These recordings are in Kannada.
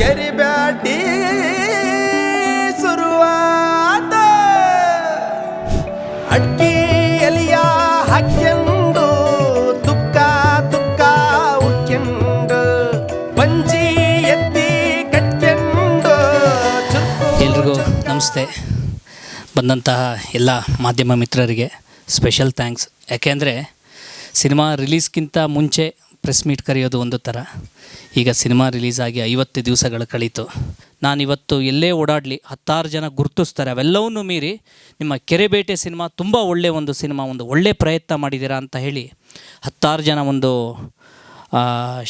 ಕೆರಿಬ್ಯಾಟಿ ಶುರುವಾತ ಅಡ್ಕಿ ಎಲಿಯ ಹಾಕ್ಯಂಡು ತುಕ್ಕ ತುಕ್ಕ ಉಕ್ಕೆಂಡು ಪಂಜಿ ಎತ್ತಿ ಎಲ್ರಿಗೂ ನಮಸ್ತೆ. ಬಂದಂತಹ ಎಲ್ಲ ಮಾಧ್ಯಮ ಮಿತ್ರರಿಗೆ ಸ್ಪೆಷಲ್ ಥ್ಯಾಂಕ್ಸ್. ಯಾಕೆಂದರೆ ಸಿನಿಮಾ ರಿಲೀಸ್ಗಿಂತ ಮುಂಚೆ ಪ್ರೆಸ್ ಮೀಟ್ ಕರೆಯೋದು ಒಂದು ಥರ. ಈಗ ಸಿನಿಮಾ ರಿಲೀಸ್ ಆಗಿ ಐವತ್ತು ದಿವಸಗಳು ಕಳೀತು. ನಾನಿವತ್ತು ಎಲ್ಲೇ ಓಡಾಡಲಿ, ಹತ್ತಾರು ಜನ ಗುರುತಿಸ್ತಾರೆ. ಅವೆಲ್ಲವನ್ನೂ ಮೀರಿ ನಿಮ್ಮ ಕೆರೆಬೇಟೆ ಸಿನಿಮಾ ತುಂಬ ಒಳ್ಳೆಯ ಒಂದು ಸಿನಿಮಾ, ಒಂದು ಒಳ್ಳೆಯ ಪ್ರಯತ್ನ ಮಾಡಿದ್ದೀರಾ ಅಂತ ಹೇಳಿ ಹತ್ತಾರು ಜನ ಒಂದು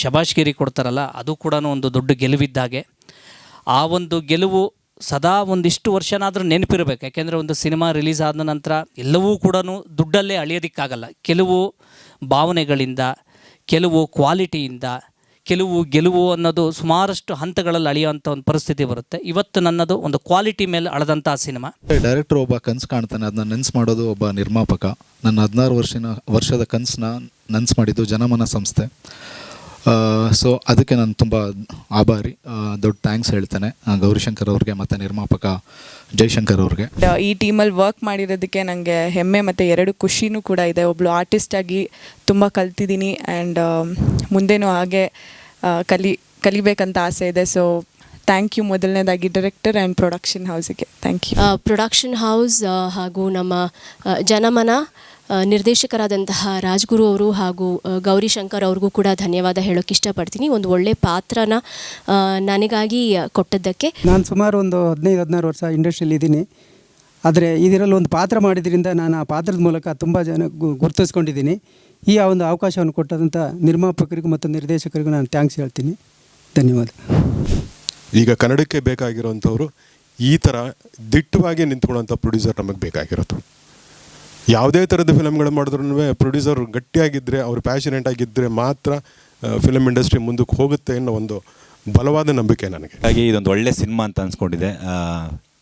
ಶಬಾಷ್ಗಿರಿ ಕೊಡ್ತಾರಲ್ಲ, ಅದು ಕೂಡ ಒಂದು ದೊಡ್ಡ ಗೆಲುವಿದ್ದಾಗೆ. ಆ ಒಂದು ಗೆಲುವು ಸದಾ ಒಂದಿಷ್ಟು ವರ್ಷನಾದರೂ ನೆನಪಿರಬೇಕು. ಯಾಕೆಂದರೆ ಒಂದು ಸಿನಿಮಾ ರಿಲೀಸ್ ಆದ ನಂತರ ಎಲ್ಲವೂ ಕೂಡ ದುಡ್ಡಲ್ಲೇ ಅಳಿಯೋದಕ್ಕಾಗಲ್ಲ. ಕೆಲವು ಭಾವನೆಗಳಿಂದ ಕೆಲವು ಕ್ವಾಲಿಟಿಯಿಂದ, ಕೆಲವು ಗೆಲುವು ಅನ್ನೋದು ಸುಮಾರಷ್ಟು ಹಂತಗಳಲ್ಲಿ ಅಳಿಯುವಂಥ ಒಂದು ಪರಿಸ್ಥಿತಿ ಬರುತ್ತೆ. ಇವತ್ತು ನನ್ನದು ಒಂದು ಕ್ವಾಲಿಟಿ ಮೇಲೆ ಅಳದಂಥ ಸಿನಿಮಾ. ಡೈರೆಕ್ಟರ್ ಒಬ್ಬ ಕನಸು ಕಾಣ್ತಾನೆ, ಅದನ್ನ ನೆನ್ಸು ಮಾಡೋದು ಒಬ್ಬ ನಿರ್ಮಾಪಕ. ನನ್ನ ಹದಿನಾರು ವರ್ಷನ, ವರ್ಷದ ಕನಸನ್ನ ನೆನ್ಸು ಮಾಡಿದ್ದು ಜನಮನ ಸಂಸ್ಥೆ. ಸೊ ಅದಕ್ಕೆ ನಾನು ತುಂಬ ಆಭಾರಿ ದೊಡ್ಡ ಥ್ಯಾಂಕ್ಸ್ ಹೇಳ್ತೇನೆ. ಗೌರಿಶಂಕರ್ ಅವ್ರಿಗೆ ಮತ್ತು ನಿರ್ಮಾಪಕ ಜೈಶಂಕರ್ ಅವ್ರಿಗೆ. ಈ ಟೀಮಲ್ಲಿ ವರ್ಕ್ ಮಾಡಿರೋದಕ್ಕೆ ನನಗೆ ಹೆಮ್ಮೆ ಮತ್ತು ಎರಡು ಖುಷಿನೂ ಕೂಡ ಇದೆ. ಒಬ್ಬಳು ಆರ್ಟಿಸ್ಟಾಗಿ ತುಂಬ ಕಲ್ತಿದ್ದೀನಿ ಆ್ಯಂಡ್ ಮುಂದೇನೂ ಹಾಗೆ ಕಲಿ ಕಲಿಬೇಕಂತ ಆಸೆ ಇದೆ. ಸೊ ಥ್ಯಾಂಕ್ ಯು ಮೊದಲನೇದಾಗಿ ಡೈರೆಕ್ಟರ್ ಆ್ಯಂಡ್ ಪ್ರೊಡಕ್ಷನ್ ಹೌಸಿಗೆ ಥ್ಯಾಂಕ್ ಯು ಪ್ರೊಡಕ್ಷನ್ ಹೌಸ್ ಹಾಗೂ ನಮ್ಮ ಜನಮನ ನಿರ್ದೇಶಕರಾದಂತಹ ರಾಜ್ಗುರು ಅವರು ಹಾಗೂ ಗೌರಿ ಶಂಕರ್ ಅವ್ರಿಗೂ ಕೂಡ ಧನ್ಯವಾದ ಹೇಳೋಕೆ ಇಷ್ಟಪಡ್ತೀನಿ. ಒಂದು ಒಳ್ಳೆ ಪಾತ್ರನ ನನಗಾಗಿ ಕೊಟ್ಟದ್ದಕ್ಕೆ. ನಾನು ಸುಮಾರು ಒಂದು ಹದಿನೈದು ಹದಿನಾರು ವರ್ಷ ಇಂಡಸ್ಟ್ರಿಯಲ್ಲಿ ಇದ್ದೀನಿ. ಆದರೆ ಇದರಲ್ಲಿ ಒಂದು ಪಾತ್ರ ಮಾಡಿದ್ರಿಂದ ನಾನು ಆ ಪಾತ್ರದ ಮೂಲಕ ತುಂಬ ಜನ ಗುರುತಿಸ್ಕೊಂಡಿದ್ದೀನಿ. ಈ ಆ ಒಂದು ಅವಕಾಶವನ್ನು ಕೊಟ್ಟಂಥ ನಿರ್ಮಾಪಕರಿಗೂ ಮತ್ತು ನಿರ್ದೇಶಕರಿಗೂ ನಾನು ಥ್ಯಾಂಕ್ಸ್ ಹೇಳ್ತೀನಿ. ಧನ್ಯವಾದ. ಈಗ ಕನ್ನಡಕ್ಕೆ ಬೇಕಾಗಿರುವಂಥವ್ರು ಈ ಥರ ದಿಟ್ಟವಾಗಿ ನಿಂತ್ಕೊಳ್ಳೋಂಥ ಪ್ರೊಡ್ಯೂಸರ್ ನಮಗೆ ಬೇಕಾಗಿರೋದು. ಯಾವುದೇ ಥರದ ಫಿಲಮ್ಗಳು ಮಾಡಿದ್ರು ಪ್ರೊಡ್ಯೂಸರ್ ಗಟ್ಟಿಯಾಗಿದ್ದರೆ ಅವರು ಪ್ಯಾಷನೇಟ್ ಆಗಿದ್ದರೆ ಮಾತ್ರ ಫಿಲಮ್ ಇಂಡಸ್ಟ್ರಿ ಮುಂದಕ್ಕೆ ಹೋಗುತ್ತೆ ಅನ್ನೋ ಒಂದು ಬಲವಾದ ನಂಬಿಕೆ ನನಗೆ. ಹಾಗಾಗಿ ಇದೊಂದು ಒಳ್ಳೆ ಸಿನಿಮಾ ಅಂತ ಅನ್ಸ್ಕೊಂಡಿದೆ.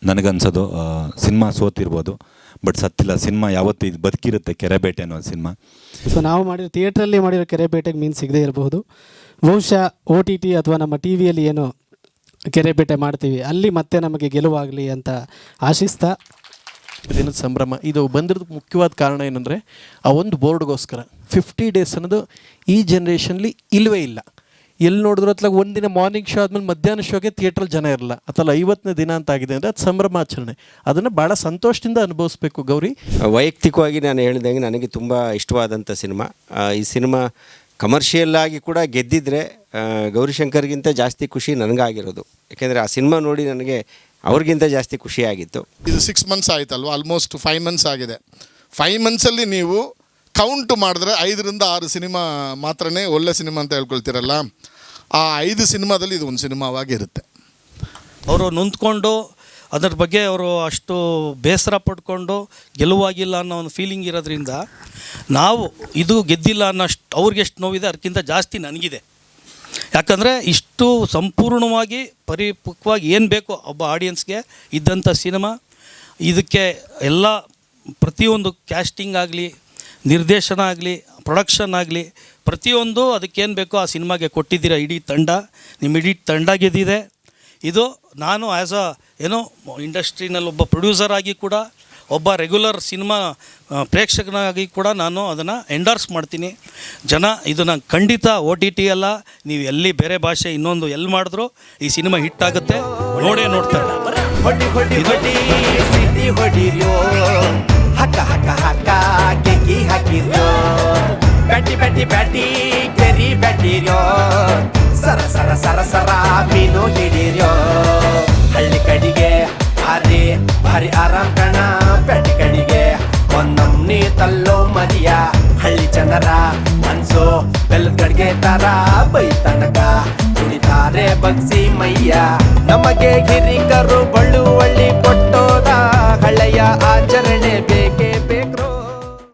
ನನಗನ್ಸೋದು ಸಿನಿಮಾ ಸೋತಿರ್ಬೋದು ಬಟ್ ಸತ್ತಿಲ್ಲ ಸಿನಿಮಾ ಯಾವತ್ತೂ ಇದು ಬದುಕಿರುತ್ತೆ ಕೆರೆಬೇಟೆ ಅನ್ನೋ ಸಿನಿಮಾ. ಸೊ ನಾವು ಮಾಡಿರೋ ಥಿಯೇಟ್ರಲ್ಲಿ ಮಾಡಿರೋ ಕೆರೆಬೇಟೆಗೆ ಮೀನು ಸಿಗದೇ ಇರಬಹುದು. ಬಹುಶಃ ಓ ಟಿ ಟಿ ಅಥವಾ ನಮ್ಮ ಟಿ ವಿಯಲ್ಲಿ ಏನು ಕೆರೆಬೇಟೆ ಮಾಡ್ತೀವಿ ಅಲ್ಲಿ ಮತ್ತೆ ನಮಗೆ ಗೆಲುವಾಗಲಿ ಅಂತ ಆಶಿಸ್ತಾ ದಿನದ ಸಂಭ್ರಮ. ಇದು ಬಂದಿರೋದು ಮುಖ್ಯವಾದ ಕಾರಣ ಏನಂದರೆ, ಆ ಒಂದು ಬೋರ್ಡ್ಗೋಸ್ಕರ ಫಿಫ್ಟಿ ಡೇಸ್ ಅನ್ನೋದು ಈ ಜನ್ರೇಷನ್ಲಿ ಇಲ್ಲವೇ ಇಲ್ಲ. ಎಲ್ಲಿ ನೋಡಿದ್ರು ಅತ್ಲಾಗ ಒಂದಿನ ಮಾರ್ನಿಂಗ್ ಶೋ ಆದಮೇಲೆ ಮಧ್ಯಾಹ್ನ ಶೋಗೆ ಥಿಯೇಟ್ರಲ್ಲಿ ಜನ ಇರಲ್ಲ. ಅಥವಾ ಐವತ್ತನೇ ದಿನ ಅಂತ ಆಗಿದೆ ಅಂದರೆ ಅದು ಸಂಭ್ರಮಾಚರಣೆ ಅದನ್ನು ಭಾಳ ಸಂತೋಷದಿಂದ ಅನುಭವಿಸ್ಬೇಕು ಗೌರಿ. ವೈಯಕ್ತಿಕವಾಗಿ ನಾನು ಹೇಳಿದಂಗೆ ನನಗೆ ತುಂಬ ಇಷ್ಟವಾದಂಥ ಸಿನಿಮಾ. ಈ ಸಿನಿಮಾ ಕಮರ್ಷಿಯಲ್ ಆಗಿ ಕೂಡ ಗೆದ್ದಿದ್ರೆ ಗೌರಿಶಂಕರ್ಗಿಂತ ಜಾಸ್ತಿ ಖುಷಿ ನನಗಾಗಿರೋದು. ಯಾಕೆಂದರೆ ಆ ಸಿನಿಮಾ ನೋಡಿ ನನಗೆ ಅವ್ರಿಗಿಂತ ಜಾಸ್ತಿ ಖುಷಿಯಾಗಿತ್ತು. ಇದು ಸಿಕ್ಸ್ ಮಂತ್ಸ್ ಆಯ್ತಲ್ವ? ಆಲ್ಮೋಸ್ಟ್ ಫೈವ್ ಮಂತ್ಸ್ ಆಗಿದೆ. ಫೈವ್ ಮಂತ್ಸಲ್ಲಿ ನೀವು ಕೌಂಟ್ ಮಾಡಿದ್ರೆ ಐದರಿಂದ ಆರು ಸಿನಿಮಾ ಮಾತ್ರನೇ ಒಳ್ಳೆ ಸಿನಿಮಾ ಅಂತ ಹೇಳ್ಕೊಳ್ತೀರಲ್ಲ? ಆ ಐದು ಸಿನಿಮಾದಲ್ಲಿ ಇದು ಒಂದು ಸಿನಿಮಾವಾಗಿರುತ್ತೆ. ಅವರು ನಿಂತ್ಕೊಂಡು ಅದರ ಬಗ್ಗೆ ಅವರು ಅಷ್ಟು ಬೇಸರ ಪಡ್ಕೊಂಡು ಗೆಲುವಾಗಿಲ್ಲ ಅನ್ನೋ ಒಂದು ಫೀಲಿಂಗ್ ಇರೋದ್ರಿಂದ ನಾವು ಇದು ಗೆದ್ದಿಲ್ಲ ಅನ್ನೋಷ್ಟು ಅವ್ರಿಗೆ ಎಷ್ಟು ನೋವಿದೆ ಅದಕ್ಕಿಂತ ಜಾಸ್ತಿ ನನಗಿದೆ. ಯಾಕಂದರೆ ಇಷ್ಟು ಸಂಪೂರ್ಣವಾಗಿ ಪರಿಪಕ್ವಾಗಿ ಏನು ಬೇಕೋ ಒಬ್ಬ ಆಡಿಯನ್ಸ್ಗೆ ಇದ್ದಂಥ ಸಿನಿಮಾ ಇದಕ್ಕೆ ಎಲ್ಲ ಪ್ರತಿಯೊಂದು ಕ್ಯಾಸ್ಟಿಂಗ್ ಆಗಲಿ, ನಿರ್ದೇಶನ ಆಗಲಿ ಪ್ರೊಡಕ್ಷನ್ ಆಗಲಿ, ಪ್ರತಿಯೊಂದು ಅದಕ್ಕೇನು ಬೇಕೋ ಆ ಸಿನಿಮಾಗೆ ಕೊಟ್ಟಿದ್ದೀರ ಇಡೀ ತಂಡ, ನಿಮ್ಮ ಇಡೀ ತಂಡ ಗೆದ್ದಿದೆ ಇದು ನಾನು ಆ್ಯಸ್ ಅ ಏನೋ ಇಂಡಸ್ಟ್ರಿನಲ್ಲಿ ಒಬ್ಬ ಪ್ರೊಡ್ಯೂಸರ್ ಆಗಿ ಕೂಡ ಒಬ್ಬ ರೆಗ್ಯುಲರ್ ಸಿನಿಮಾ ಪ್ರೇಕ್ಷಕನಾಗಿ ಕೂಡ ನಾನು ಅದನ್ನು ಎಂಡರ್ಸ್ ಮಾಡ್ತೀನಿ. ಜನ ಇದನ್ನು ಖಂಡಿತ ಓ ಟಿ ಟಿ ಅಲ್ಲ ನೀವು ಎಲ್ಲಿ ಬೇರೆ ಭಾಷೆ ಇನ್ನೊಂದು ಎಲ್ಲಿ ಮಾಡಿದ್ರು ಈ ಸಿನಿಮಾ ಹಿಟ್ ಆಗುತ್ತೆ. ನೋಡೇ ನೋಡ್ತಾರೆ. ಸರ ಸರ ಸರ ಸರ ಮೀನು ಹಿಡಿರೋ ಹಳ್ಳಿ ಕಡಿಗೆ ಭಾರಿ ಭಾರಿ ಆರಾಮ್ ಕಣ. ಜನರ ಮನ್ಸು ಬೆಲ್ಲದ ಕಡ್ಗೆ ತರ. ಬೈ ತನಕ ಕುಡಿತಾರೆ ಬಗ್ಸಿ ಮೈಯ. ನಮಗೆ ಹಿರಿಕರು ಬಳ್ಳುವಳ್ಳಿ ಕೊಟ್ಟೋದ. ಹಳೆಯ ಆಚರಣೆ ಬೇಕೇ